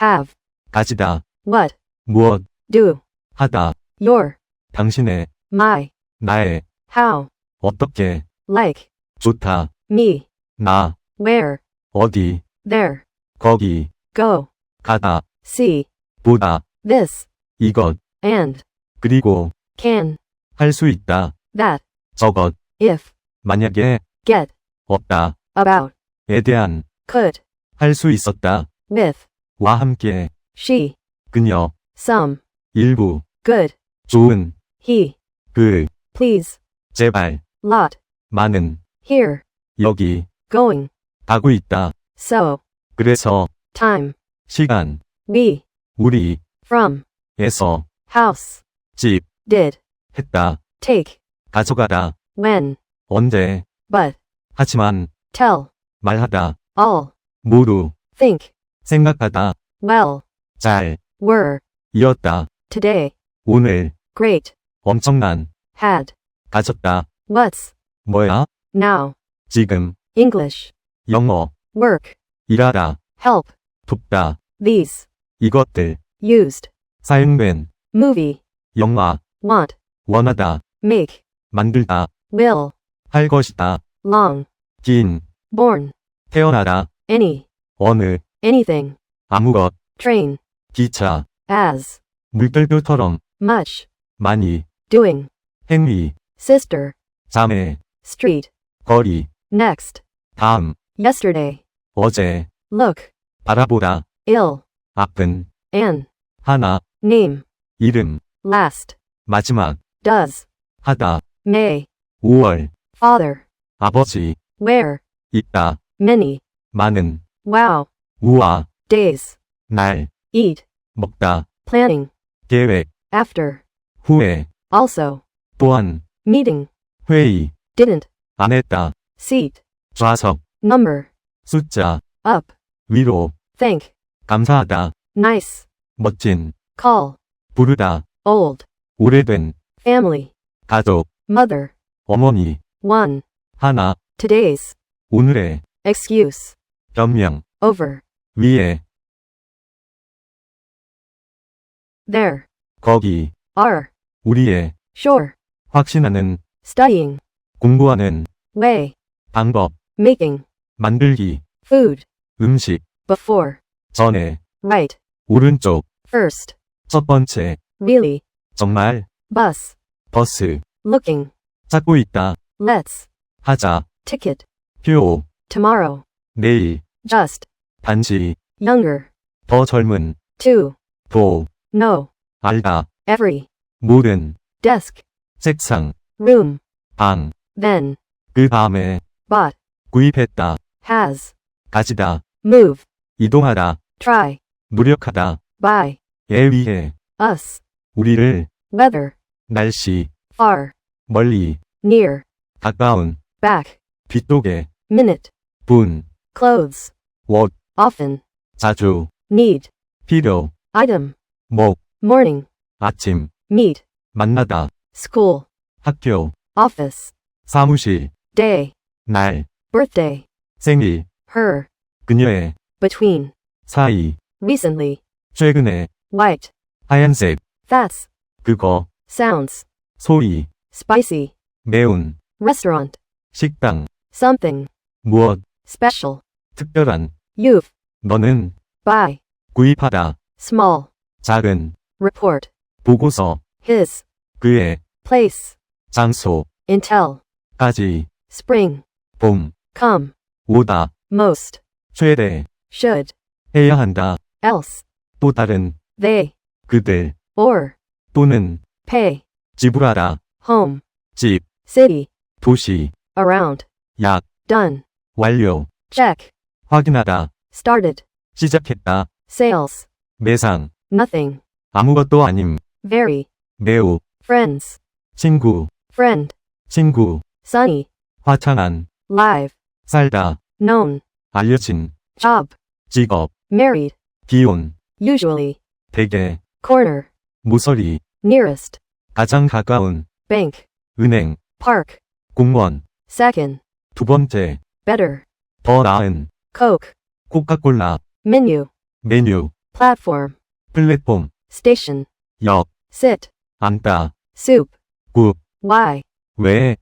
have, 가지다, what, 무엇, do, 하다, your, 당신의, my, 나의, how, 어떻게, like, 좋다, me, 나, where, 어디, there, 거기, go, 가다, see, 보다, this, 이것, and, 그리고, can, 할 수 있다, that, 저것, if, 만약에, get, 없다, about, 에 대한, could, 할 수 있었다, with, 와 함께, she, 그녀, some, 일부, good, 좋은, he, 그, please, 제발, lot, 많은, here, 여기, going, 가고 있다, so, 그래서, time, 시간, we, 우리, from, 에서, house, 집, did, 했다, take, 가져가다, when, 언제, but, 하지만, tell, 말하다, all, 모두, think, 생각하다, well, 잘, were, 이었다, today, 오늘, great, 엄청난, had, 가졌다, what's, 뭐야, now, 지금, English, 영어, work, 일하다, help, 돕다, these, 이것들, used, 사용된, movie, 영화, want, 원하다, make, 만들다, will, 할 것이다, long, 긴, born, 태어나다, any, 어느, anything, 아무것, train, 기차, as, 물결표처럼, much, 많이, doing, 행위, sister, 자매, street, 거리, next, 다음, yesterday, 어제, look, 바라보다, ill, 아픈, an, 하나, name, 이름, last, 마지막, does, 하다, may, 5월, father, 아버지, where, 있다, many, 많은, wow, 우와, days, 날, eat, 먹다, planning, 계획, after, 후에, also, 또한, meeting, 회의, didn't, 안 했다, seat, 좌석, number, 숫자, up, 위로, thank, 감사하다, nice, 멋진, call, 부르다, old, 오래된, family, 가족, mother, 어머니, one, 하나, today's, 오늘의, excuse, 변명, over, 위에, there, 거기, are, 우리의, sure, 확신하는, studying, 공부하는, way, 방법, making, 만들기, food, 음식, before, 전에, right, 오른쪽, first, 첫 번째, really, 정말, bus, 버스, looking, 찾고 있다, let's, 하자, ticket, 표, tomorrow, 내일, just, 단지, younger, 더 젊은, to, 도, no, 알다, every, 모든, desk, 책상, room, 방, then, 그 다음에, bought, 구입했다, has, 가지다, move, 이동하다, try, 노력하다, buy, 에 위해, us, 우리를, weather, 날씨, far, 멀리, near, 가까운, back, 뒷독에, minute, 분, clothes, 옷, often, 자주, need, 필요, item, 목, morning, 아침, meet, 만나다, school, 학교, office, 사무실, day, 날, birthday, 생일, her, 그녀의, between, 사이, recently, 최근에, white, 하얀색, that's, 그거, sounds, 소리, spicy, 매운, restaurant, 식당, something, 무엇, special, 특별한, youth, 너는, buy, 구입하다, small, 작은, report, 보고서, his, 그의, place, 장소, intel, 까지, spring, 봄, come, 오다, most, 최대, should, 해야 한다, else, 또 다른, they, 그들, or, 또는, pay, 지불하다, home, 집, city, 도시, around, 약, done, 완료, check, 확인하다, started, 시작했다, sales, 매상, nothing, 아무것도 아님, very, 매우, friends, 친구, friend, 친구, sunny, 화창한, live, 살다, known, 알려진, job, 직업, married, 기온, usually, 대개, corner, 모서리, nearest, 가장 가까운, bank, 은행, park, 공무원, second, 두 번째, better, 더 나은, coke, 코카콜라, menu, 메뉴, platform, 플랫폼, station, 역, sit, 앉다, soup, 굽, why, 왜,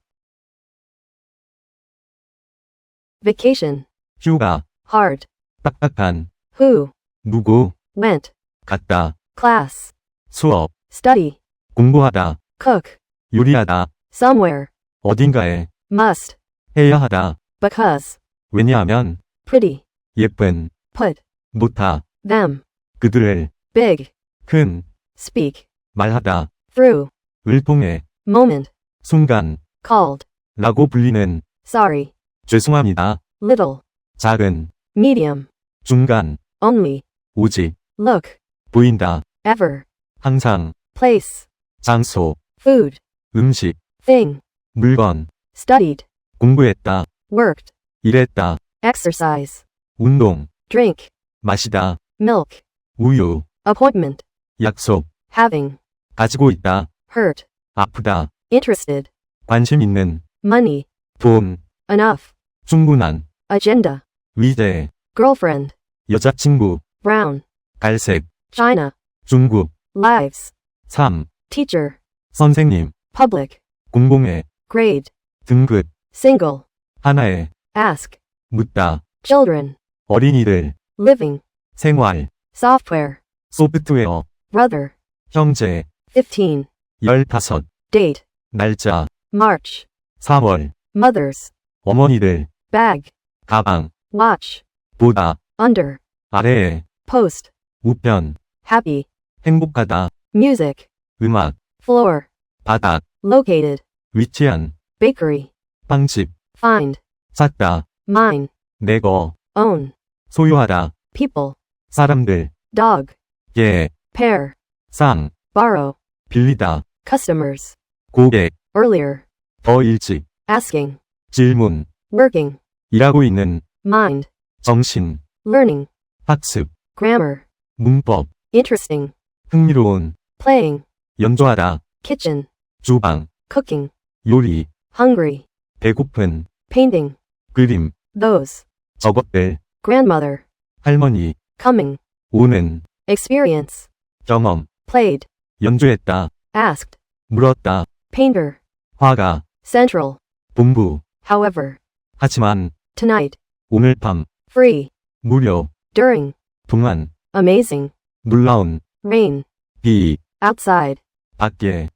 vacation, 휴가, hard, 딱딱한, who, 누구, went, 갔다, class, 수업, study, 공부하다, cook, 요리하다, somewhere, 어딘가에, must, 해야 하다, because, 왜냐하면, pretty, 예쁜, put, 못하, them, 그들을, big, 큰, speak, 말하다, through, 을 통해, moment, 순간, called, 라고 불리는, sorry, 죄송합니다, little, 작은, medium, 중간, only, 오직, look, 보인다, ever, 항상, place, 장소, food, 음식, thing, 물건, studied, 공부했다, worked, 일했다, exercise, 운동, drink, 마시다, milk, 우유, appointment, 약속, having, 가지고 있다, hurt, 아프다, interested, 관심 있는, money, 돈, enough, 충분한, agenda, 위대, girlfriend, 여자친구, brown, 갈색, China, 중국, lives, 삶, teacher, 선생님, public, 공공의, grade, 등급, single, 하나에, ask, 묻다, children, 어린이들, living, 생활, software, 소프트웨어, brother, 형제, 15, 15, date, 날짜, March, 4월, mothers, 어머니들, bag, 가방, watch, 보다, under, 아래에, post, 우편, happy, 행복하다, music, 음악, floor, 바닥, located, 위치한, bakery, 빵집, find, 샀다, mine, 내 거, own, 소유하다, people, 사람들, dog, 개, pair, 쌍, borrow, 빌리다, customers, 고객, earlier, 더 일찍, asking, 질문, working, 일하고 있는, mind, 정신, learning, 학습, grammar, 문법, interesting, 흥미로운, playing, 연주하다, kitchen, 주방, cooking, 요리, hungry, 배고픈, painting, 그림, those, 저것들, grandmother, 할머니, coming, 오는, experience, 경험, played, 연주했다, asked, 물었다, painter, 화가, central, 본부, however, 하지만, tonight, 오늘 밤, free, 무료, during, 동안, amazing, 놀라운, rain, 비, outside, 밖에,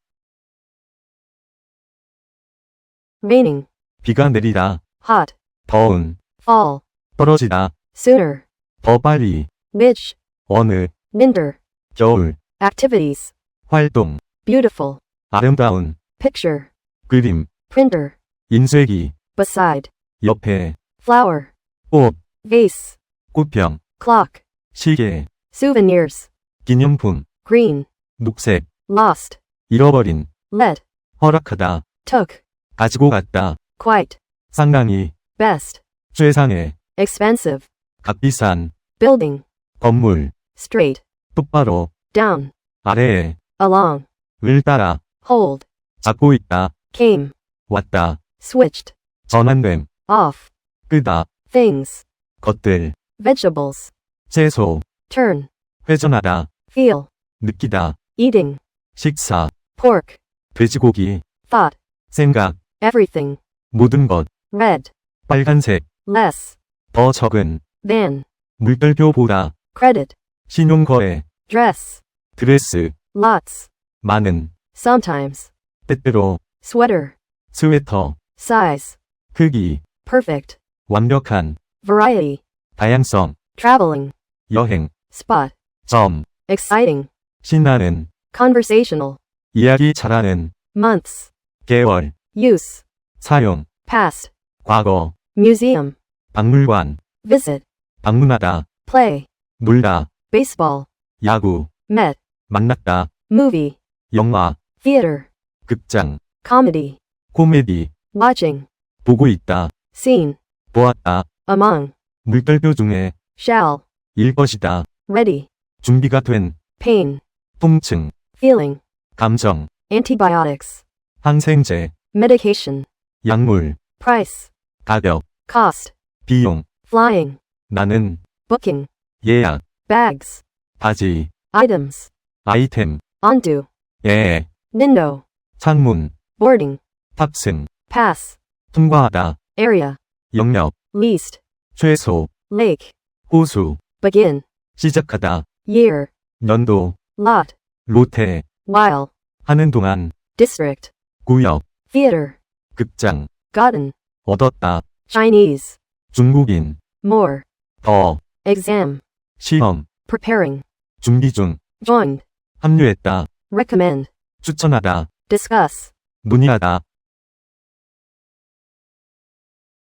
raining, 비가 내리다, hot, 더운, fall, 떨어지다, sooner, 더 빨리, which, 어느, winter, 겨울, activities, 활동, beautiful, 아름다운, picture, 그림, printer, 인쇄기, beside, 옆에, flower, 꽃, vase, 꽃병, clock, 시계, souvenirs, 기념품, green, 녹색, lost, 잃어버린, let, 허락하다, took, 가지고 갔다, quite, 상당히, best, 최상의, expensive, 값비싼, building, 건물, straight, 똑바로, down, 아래에, along, 을 따라, hold, 잡고 있다, came, 왔다, switched, 전환됨, off, 끄다, things, 것들, vegetables, 채소, turn, 회전하다, feel, 느끼다, eating, 식사, pork, 돼지고기, thought, 생각, everything, 모든 것, red, 빨간색, less, 더 적은, than, 물결표보다, credit, 신용거래, dress, 드레스, lots, 많은, sometimes, 때때로, sweater, 스웨터, size, 크기, perfect, 완벽한, variety, 다양성, traveling, 여행, spot, 점, exciting, 신나는, conversational, 이야기 잘하는, months, 개월, use, 사용, past, 과거, museum, 박물관, visit, 방문하다, play, 놀다, baseball, 야구, met, 만났다, movie, 영화, theater, 극장, comedy, 코미디, watching, 보고 있다, seen, 보았다, among, 물결표 중에, shall, 일 것이다, ready, 준비가 된, pain, 통증, feeling, 감정, antibiotics, 항생제, medication, 약물, price, 가격, cost, 비용, flying, 나는, booking, 예약, bags, 바지, items, 아이템, onto, 예, window, 창문, boarding, 탑승, pass, 통과하다, area, 영역, least, 최소, lake, 호수, begin, 시작하다, year, 연도, lot, 로테, while, 하는 동안, district, 구역, theater, 극장, gotten, 얻었다, Chinese, 중국인, more, 더, exam, 시험, preparing, 준비 중, joined, 합류했다, recommend, 추천하다, discuss, 문의하다,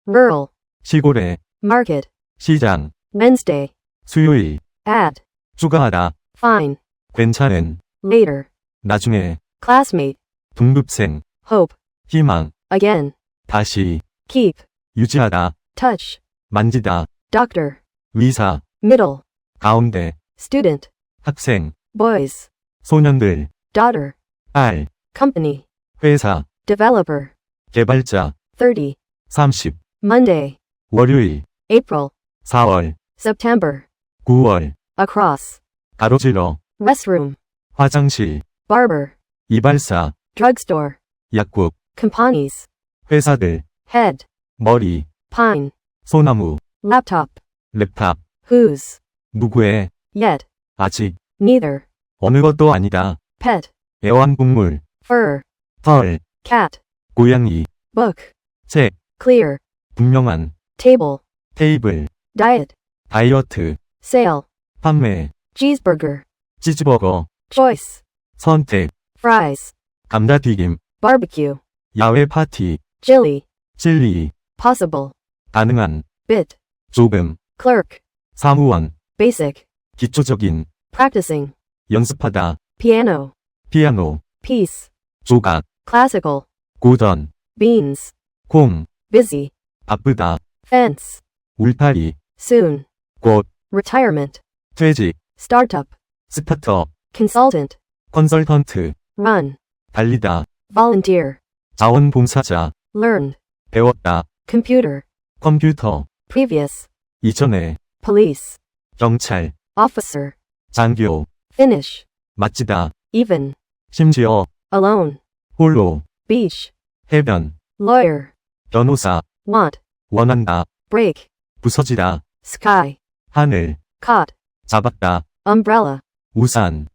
rural, 시골에, market, 시장, Wednesday, 수요일, add, 추가하다, fine, 괜찮은, later, 나중에, classmate, 동급생, hope, 희망, again, 다시, keep, 유지하다, touch, 만지다, doctor, 의사, middle, 가운데, student, 학생, boys, 소년들, daughter, 딸, company, 회사, developer, 개발자, 30, 30, Monday, 월요일, April, 4월, September, 9월, across, 가로질러, restroom, 화장실, barber, 이발사, drugstore, 약국, companies, 회사들, head, 머리, pine, 소나무, laptop, 랩탑, whose, 누구의, yet, 아직, neither, 어느 것도 아니다, pet, 애완동물, fur, 털, cat, 고양이, book, 책, clear, 분명한, table, 테이블, diet, 다이어트, sale, 판매, cheeseburger, 치즈버거, choice, 선택, fries, 감자튀김, barbecue, 야외 파티, chili, 칠리, possible, 가능한, bit, 조금, clerk, 사무원, basic, 기초적인, practicing, 연습하다, piano, 피아노, piece, 조각, classical, 고전, beans, 콩, busy, 바쁘다, fence, 울타리, soon, 곧, retirement, 퇴직, startup, 스타트업, consultant, 컨설턴트, run, 달리다, volunteer, 자원봉사자, learned, 배웠다, computer, 컴퓨터, previous, 이전에, police, 경찰, officer, 장교, finish, 마치다, even, 심지어, alone, 홀로, beach, 해변, lawyer, 변호사, want, 원한다, break, 부서지다, sky, 하늘, caught, 잡았다, umbrella, 우산,